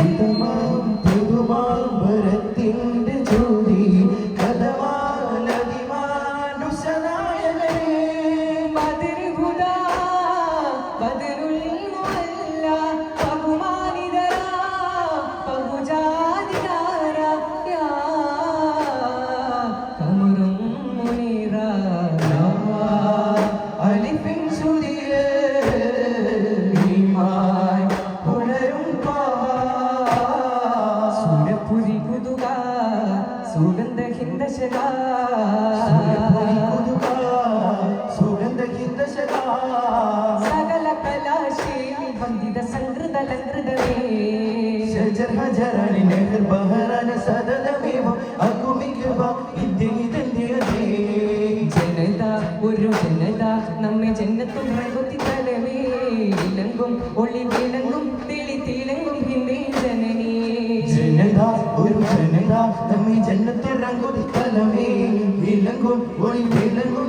Keep. സകല കലാശേരി വന്ദിത സംകൃത ലങ്കൃതമേ ജനത ഒരു ജനത നമ്മെ ജന്നത്തും പ്രകൃതി തലമേ. ഇലങ്കും ഒളി വിളങ്ങും തെളി തിളങ്ങും ഹിന്ദി ജനനീ ഒരു ജനത നമ്മി ജന്നത്തിൽ രംഗുതി തലമേ. വിലങ്ങും ഒളി വിലങ്ങും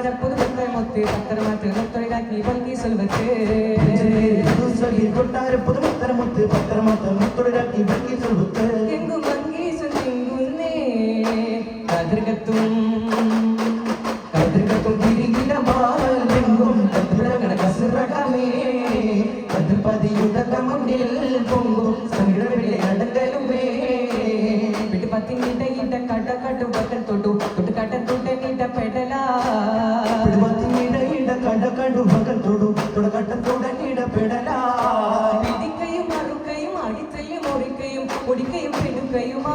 பாட புதுமுத்த முத்து பத்தரமா திருமுத்தொழிலாக்கி பொங்கி சொல்வது. தொட்டாறு புதுமுத்தர முத்து பத்தரமா திருமுத்தொழிலாக்கி பொங்கி சொல்வது. எங்கும் வங்கி சொல்லிங்குன்னே கதிர்கத்தும் கதிர்கத்தும் கிரிகிடமால் எங்கும் கதிரகன கசிரகமே கதிர்பதி யுதகமுண்டில் பொங்கும் சங்கிடவிலே நடந்தலுமே விட்டு பத்தின் கிட்ட கிட்ட கட்ட கட்டு பக்கல் தொட்டு ഒടിക്കയും പെടുക്കയുമാ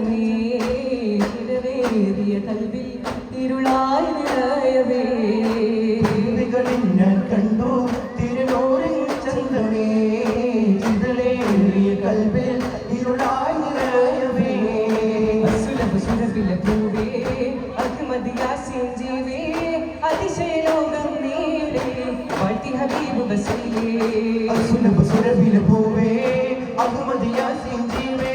ചന്തമേ ഇടവേറിയ കൽവിൽ ഇരുളായി നിറയവേ ഞാൻ ചന്ദ്രനേ ചിതലേറിയ കൽവിൽ ഇരുളായി ജീവേ അതിശയ ലോകം നീളേ വാഴ്ത്തി ഹബീബ് ബസീലേ പൂവേ അഹമ്മദിയാസിൻ ജീവേ